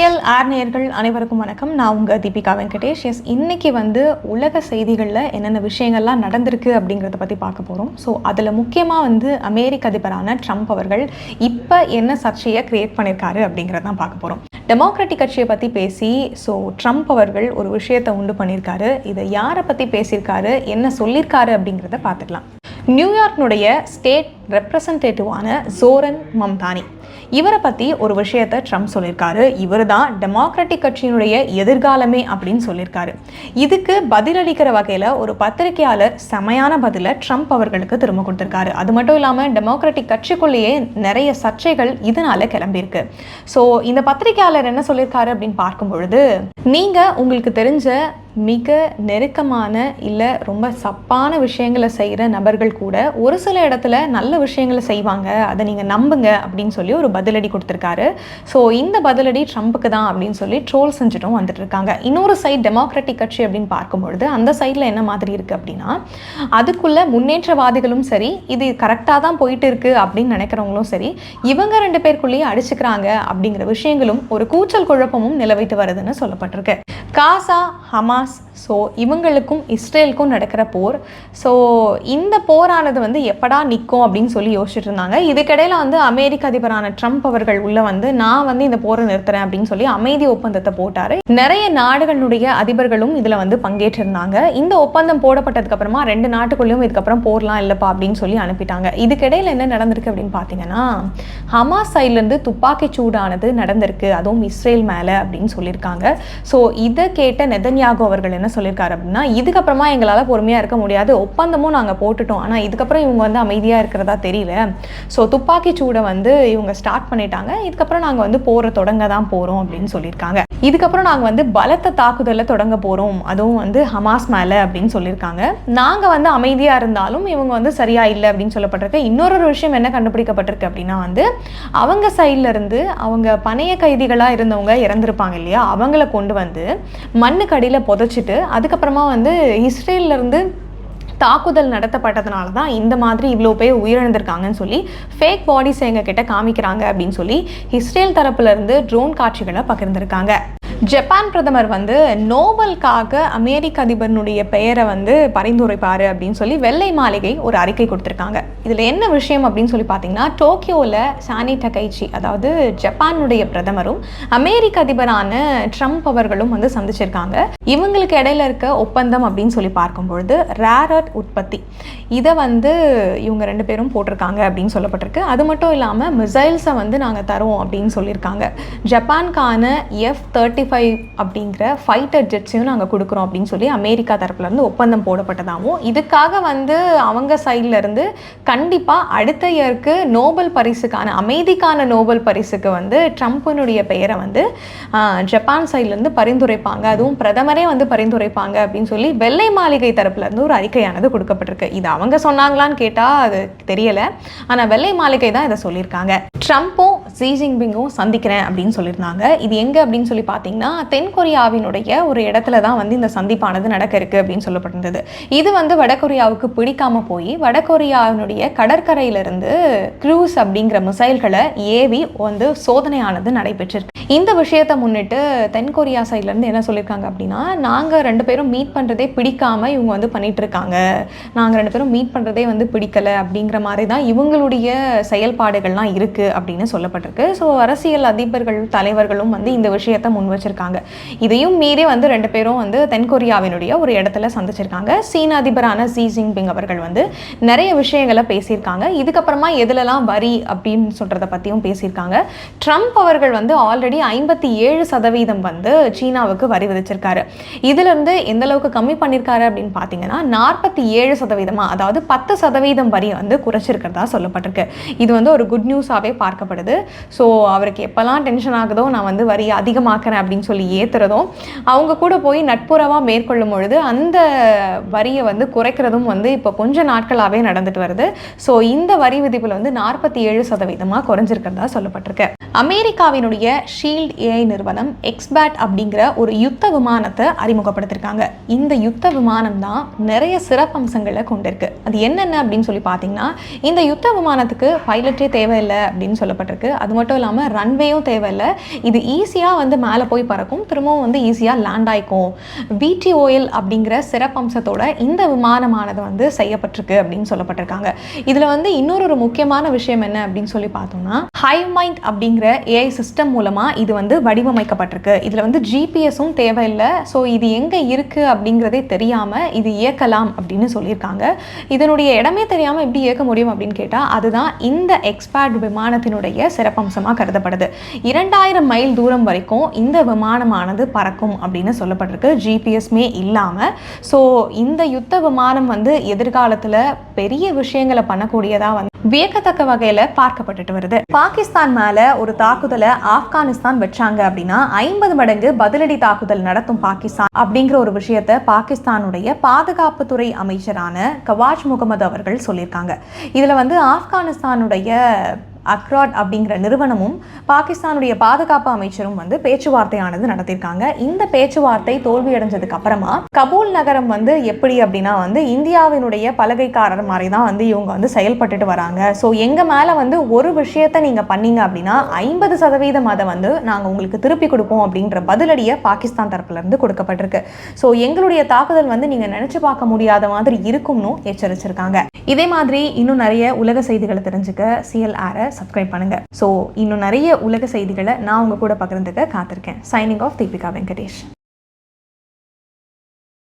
CL ஆர்நேயர்கள் அனைவருக்கும் வணக்கம். நான் உங்கள் தீபிகா வெங்கடேஷ். எஸ் இன்னைக்கு வந்து உலக செய்திகளில் என்னென்ன விஷயங்கள்லாம் நடந்திருக்கு அப்படிங்கிறத பற்றி பார்க்க போகிறோம் ஸோ அதில் முக்கியமாக வந்து அமெரிக்க அதிபரான ட்ரம்ப் அவர்கள் இப்போ என்ன சர்ச்சையை கிரியேட் பண்ணியிருக்காரு அப்படிங்கிறத தான் பார்க்க போகிறோம் டெமோக்ராட்டிக் கட்சியை பற்றி பேசி ஸோ ட்ரம்ப் அவர்கள் ஒரு விஷயத்தை உண்டு பண்ணியிருக்காரு இதை யாரை பற்றி பேசியிருக்காரு? என்ன சொல்லியிருக்காரு அப்படிங்கிறத பார்த்துக்கலாம். நியூயார்க்னுடைய ஸ்டேட் ரெப்ரசன்டேட்டிவான ஜோரன் மம்தானி. இவரை பற்றி ஒரு விஷயத்தை ட்ரம்ப் சொல்லியிருக்காரு. இவர் தான் டெமோக்ராட்டிக் கட்சியினுடைய எதிர்காலமே அப்படின்னு சொல்லியிருக்காரு. இதுக்கு பதிலளிக்கிற வகையில் ஒரு பத்திரிகையாளர் செமையான பதிலை ட்ரம்ப் அவர்களுக்கு திரும்ப கொடுத்துருக்காரு. அது மட்டும் இல்லாமல் டெமோக்ராட்டிக் கட்சிக்குள்ளேயே நிறைய சர்ச்சைகள் இதனால கிளம்பியிருக்கு. ஸோ இந்த பத்திரிகையாளர் என்ன சொல்லியிருக்காரு அப்படின்னு பார்க்கும் பொழுது நீங்கள் உங்களுக்கு தெரிஞ்ச மிக நெருக்கமான இல்லை ரொம்ப சப்பான விஷயங்களை செய்கிற நபர்கள் கூட ஒரு சில இடத்துல நல்ல விஷயங்களை செய்வாங்க. அதை நீங்கள் நம்புங்க அப்படின்னு சொல்லி ஒரு பதிலடி கொடுத்துருக்காரு. ஸோ இந்த பதிலடி ட்ரம்ப்புக்கு தான் அப்படின்னு சொல்லி ட்ரோல் செஞ்சுட்டும் வந்துட்டு இருக்காங்க இன்னொரு சைட் டெமோக்ராட்டிக் கட்சி அப்படின்னு பார்க்கும்பொழுது அந்த சைடில் என்ன மாதிரி இருக்குது அப்படின்னா அதுக்குள்ள முன்னேற்றவாதிகளும் சரி இது கரெக்டாக தான் போயிட்டு இருக்கு அப்படின்னு நினைக்கிறவங்களும் சரி இவங்க ரெண்டு பேருக்குள்ளேயே அடிச்சுக்கிறாங்க அப்படிங்கிற விஷயங்களும் ஒரு கூச்சல் குழப்பமும் நிலவைத்து வருதுன்னு சொல்லப்பட்டிருக்கு. காசா ஹமாஸ் ஸோ இவங்களுக்கும் இஸ்ரேலுக்கும் நடக்கிற போர். ஸோ இந்த போரானது வந்து எப்படா நிற்கும் அப்படின்னு சொல்லி யோசிச்சுட்டு இருந்தாங்க. இதுக்கிடையில் வந்து அமெரிக்க அதிபரான ட்ரம்ப் அவர்கள் உள்ள வந்து நான் வந்து இந்த போரை நிறுத்துறேன் அப்படின்னு சொல்லி அமைதி ஒப்பந்தத்தை போட்டார். நிறைய நாடுகளுடைய அதிபர்களும் இதில் வந்து பங்கேற்றிருந்தாங்க. இந்த ஒப்பந்தம் போடப்பட்டதுக்கு அப்புறமா ரெண்டு நாட்டுக்குள்ளேயும் இதுக்கப்புறம் போர்லாம் இல்லைப்பா அப்படின்னு சொல்லி அனுப்பிட்டாங்க. இதுக்கிடையில் என்ன நடந்திருக்கு அப்படின்னு பார்த்தீங்கன்னா ஹமாஸ் சைட்லேருந்து துப்பாக்கி சூடானது நடந்திருக்கு. அதுவும் இஸ்ரேல் மேலே அப்படின்னு சொல்லியிருக்காங்க. ஸோ இது கேட்ட நெதன்யாகு அவர்கள் என்ன சொல்லியிருக்காரு அப்படின்னா இதுக்கப்புறமா எங்களால் பொறுமையாக இருக்க முடியாது. ஒப்பந்தமும் நாங்கள் போட்டுட்டோம். ஆனால் இதுக்கப்புறம் இவங்க வந்து அமைதியாக இருக்கிறதா தெரியல. ஸோ துப்பாக்கி சூடை வந்து இவங்க ஸ்டார்ட் பண்ணிட்டாங்க. இதுக்கப்புறம் நாங்கள் வந்து போரை தொடங்க தான் போகிறோம் அப்படின்னு சொல்லியிருக்காங்க இதுக்கப்புறம் நாங்கள் வந்து பலத்த தாக்குதலில் தொடங்க போகிறோம் அதுவும் வந்து ஹமாஸ் மேலே அப்படின்னு சொல்லியிருக்காங்க நாங்கள் வந்து அமைதியாக இருந்தாலும் இவங்க வந்து சரியா இல்லை அப்படின்னு சொல்லப்பட்டிருக்கு. இன்னொரு ஒரு விஷயம் என்ன கண்டுபிடிக்கப்பட்டிருக்கு அப்படின்னா வந்து அவங்க சைட்லேருந்து அவங்க பணைய கைதிகளாக இருந்தவங்க இறந்துருப்பாங்க இல்லையா? அவங்கள கொண்டு வந்து மண்ணுக்கு அடியில் புதைச்சிட்டு அதுக்கப்புறமா வந்து இஸ்ரேல்ல இருந்து தாக்குதல் நடத்தப்பட்டதுனால தான் இந்த மாதிரி இவ்வளோ பேர் உயிரிழந்திருக்காங்கன்னு சொல்லி ஃபேக் பாடிஸ் எங்ககிட்ட காமிக்கிறாங்க அப்படின்னு சொல்லி இஸ்ரேல் தரப்புல இருந்து ட்ரோன் காட்சிகளை பகிர்ந்திருக்காங்க. ஜப்பான் பிரதமர் வந்து நோபலுக்காக அமெரிக்க அதிபரினுடைய பெயரை வந்து பரிந்துரைப்பார் அப்படின்னு சொல்லி வெள்ளை மாளிகை ஒரு அறிக்கை கொடுத்துருக்காங்க. இதில் என்ன விஷயம் அப்படின்னு சொல்லி பார்த்தீங்கன்னா டோக்கியோவில் சானி டகைச்சி அதாவது ஜப்பானுடைய பிரதமரும் அமெரிக்க அதிபரான ட்ரம்ப் அவர்களும் வந்து சந்திச்சிருக்காங்க. இவங்களுக்கு இடையில இருக்க ஒப்பந்தம் அப்படின்னு சொல்லி பார்க்கும்பொழுது ரேரட் உற்பத்தி. இதை வந்து இவங்க ரெண்டு பேரும் போட்டிருக்காங்க அப்படின்னு சொல்லப்பட்டிருக்கு. அது மட்டும் இல்லாமல் மிசைல்ஸை வந்து நாங்கள் தருவோம் அப்படின்னு சொல்லியிருக்காங்க. ஜப்பான்கான எஃப் தேர்ட்டி ஃபைவ் அப்படிங்கிற ஃபைட்டர் ஜெட்ஸையும் நாங்கள் கொடுக்குறோம் அப்படின்னு சொல்லி அமெரிக்கா தரப்புலேருந்து ஒப்பந்தம் போடப்பட்டதாகவும் இதுக்காக வந்து அவங்க சைடில் இருந்து கண்டிப்பாக அடுத்த இயருக்கு நோபல் பரிசுக்கான அமைதிக்கான நோபல் பரிசுக்கு வந்து ட்ரம்ப்பினுடைய பெயரை வந்து ஜப்பான் சைட்லேருந்து பரிந்துரைப்பாங்க. அதுவும் பிரதமரை வந்து பரிந்துரைப்பாங்க அப்படின்னு சொல்லி வெள்ளை மாளிகை தரப்புலேருந்து ஒரு அறிக்கையானது கொடுக்கப்பட்டிருக்கு. இது அவங்க சொன்னாங்களான்னு கேட்டால் அது தெரியலை. ஆனால் வெள்ளை மாளிகை தான் இதை சொல்லியிருக்காங்க. ட்ரம்ப்பும் ஜி ஜின்பிங்கும் சந்திக்கிறேன் அப்படின்னு சொல்லியிருந்தாங்க. இது எங்கே அப்படின்னு சொல்லி பார்த்தீங்கன்னா தென் கொரியாவினுடைய ஒரு இடத்துல தான் வந்து இந்த சந்திப்பானது நடக்க இருக்கு அப்படின்னு சொல்லப்பட்டிருந்தது. இது வந்து வடகொரியாவுக்கு பிடிக்காம போய் வடகொரியாவினுடைய கடற்கரையிலிருந்து க்ரூஸ் அப்படிங்கிற மிசைல்களை ஏவி வந்து சோதனையானது நடைபெற்றிருக்கு. இந்த விஷயத்தை முன்னிட்டு தென் கொரியா சைட்லேருந்து என்ன சொல்லியிருக்காங்க அப்படின்னா நாங்கள் ரெண்டு பேரும் மீட் பண்ணுறதே பிடிக்காமல் இவங்க வந்து பண்ணிகிட்ருக்காங்க இருக்காங்க. நாங்கள் ரெண்டு பேரும் மீட் பண்ணுறதே வந்து பிடிக்கலை அப்படிங்கிற மாதிரி தான் இவங்களுடைய செயல்பாடுகள்லாம் இருக்குது அப்படின்னு சொல்லப்பட்டிருக்கு. ஸோ அரசியல் அதிபர்கள் தலைவர்களும் வந்து இந்த விஷயத்தை முன் வச்சிருக்காங்க. இதையும் மீறி வந்து ரெண்டு பேரும் வந்து தென் கொரியாவினுடைய ஒரு இடத்துல சந்திச்சிருக்காங்க. சீன அதிபரான ஜி ஜின்பிங் அவர்கள் வந்து நிறைய விஷயங்களை பேசியிருக்காங்க. இதுக்கப்புறமா எதுலலாம் வரி அப்படின்னு சொல்கிறத பற்றியும் பேசியிருக்காங்க. ட்ரம்ப் அவர்கள் வந்து ஆல்ரெடி ஐம்பத்தி ஏழு சதவீதம் வந்து சீனாவுக்கு வரி விதிச்சிருக்காரு. இதுலேருந்து எந்த அளவுக்கு கம்மி பண்ணியிருக்காரு அப்படின்னு பார்த்தீங்கன்னா நாற்பத்தி ஏழு சதவீதமாக அதாவது பத்து சதவீதம் வரி வந்து குறைச்சிருக்கிறதா சொல்லப்பட்டிருக்கு. இது வந்து ஒரு குட் நியூஸாகவே பார்க்கப்படுது. ஸோ அவருக்கு எப்போல்லாம் டென்ஷன் ஆகுதோ நான் வந்து வரி அதிகமாக்குறேன் அப்படின்னு சொல்லி ஏற்றுறதும் அவங்க கூட போய் நட்புறவாக மேற்கொள்ளும் பொழுது அந்த வரியை வந்து குறைக்கிறதும் வந்து இப்போ கொஞ்ச நாட்களாகவே நடந்துட்டு வருது. ஸோ இந்த வரி விதிப்பில் வந்து நாற்பத்தி ஏழு சதவீதமாக குறைஞ்சிருக்கிறதா சொல்லப்பட்டிருக்கு. அமெரிக்காவினுடைய ஷீல்ட் ஏஐ நிறுவனம் எக்ஸ்பேட் அப்படிங்கிற ஒரு யுத்த விமானத்தை அறிமுகப்படுத்திருக்காங்க. இந்த யுத்த விமானம் தான் நிறைய சிறப்பம்சங்களை கொண்டிருக்கு. அது என்னென்ன அப்படின்னு சொல்லி பார்த்தீங்கன்னா இந்த யுத்த விமானத்துக்கு பைலட்டே தேவையில்லை அப்படின்னு சொல்லப்பட்டிருக்கு. அது அது மட்டும் இல்லாமல் ரன்வேயும் தேவையில்லை. இது ஈஸியாக வந்து மேலே போய் பறக்கும். திரும்பவும் வந்து ஈஸியாக லேண்ட் ஆயிக்கும். பிடிஓஎல் அப்படிங்கிற சிறப்பம்சத்தோட இந்த விமானமானது வந்து செய்யப்பட்டிருக்கு அப்படின்னு சொல்லப்பட்டிருக்காங்க. இதில் வந்து இன்னொரு ஒரு முக்கியமான விஷயம் என்ன அப்படின்னு சொல்லி பார்த்தோம்னா ஹைவ் மைண்ட் அப்படிங்கிற ஏஐ சிஸ்டம் மூலமாக இது வந்து வடிவமைக்கப்பட்டிருக்கு. இதில் வந்து ஜிபிஎஸும் தேவையில்லை. ஸோ இது எங்கே இருக்குது அப்படிங்கிறதே தெரியாமல் இது இயக்கலாம் அப்படின்னு சொல்லியிருக்காங்க. இதனுடைய இடமே தெரியாமல் எப்படி இயக்க முடியும் அப்படின்னு கேட்டால் அதுதான் இந்த எக்ஸ்பேர்ட் விமானத்தினுடைய சிறப்பம்சமாக கருதப்படுது. இரண்டாயிரம் மைல் தூரம் வரைக்கும் இந்த விமானமானது பறக்கும் அப்படின்னு சொல்லப்பட்டிருக்கு. ஜிபிஎஸ்மே இல்லாமல் ஸோ இந்த யுத்த விமானம் வந்து எதிர்காலத்தில் பெரிய விஷயங்களை பண்ணக்கூடியதாக வந்து வியக்கத்தக்க வகையில் பார்க்கப்பட்டுட்டு வருது. பாகிஸ்தான் மேலே ஒரு தாக்குதலை ஆப்கானிஸ்தான் வச்சாங்க அப்படின்னா ஐம்பது மடங்கு பதிலடி தாக்குதல் நடத்தும் பாகிஸ்தான் அப்படிங்கிற ஒரு விஷயத்தை பாகிஸ்தானுடைய பாதுகாப்புத்துறை அமைச்சரான கவாஜ் முகமது அவர்கள் சொல்லியிருக்காங்க. இதில் வந்து ஆப்கானிஸ்தானுடைய அக்ராட் அப்படிங்கிற நிறுவனமும் பாகிஸ்தானுடைய பாதுகாப்பு அமைச்சரும் வந்து பேச்சுவார்த்தையானது நடத்தியிருக்காங்க. இந்த பேச்சுவார்த்தை தோல்வியடைஞ்சதுக்கு அப்புறமா கபூல் நகரம் வந்து எப்படி அப்படின்னா வந்து இந்தியாவினுடைய பலகைக்காரர் மாதிரி தான் வந்து இவங்க வந்து செயல்பட்டுட்டு வராங்க. ஸோ எங்கள் மேலே வந்து ஒரு விஷயத்த நீங்கள் பண்ணீங்க அப்படின்னா ஐம்பது சதவீதம் அதை வந்து நாங்கள் உங்களுக்கு திருப்பி கொடுப்போம் அப்படின்ற பதிலடியை பாகிஸ்தான் தரப்புலேருந்து கொடுக்கப்பட்டிருக்கு. ஸோ எங்களுடைய தாக்குதல் வந்து நீங்கள் நினச்சி பார்க்க முடியாத மாதிரி இருக்கும்னு எச்சரிச்சிருக்காங்க. இதே மாதிரி இன்னும் நிறைய உலக செய்திகளை தெரிஞ்சுக்க சிஎல் ஆரை சப்ஸ்கிரைப் பண்ணுங்க. ஸோ இன்னும் நிறைய உலக செய்திகளை நான் உங்க கூட பகிர்ந்துக்க காத்திருக்கேன். Signing off Deepika Venkatesh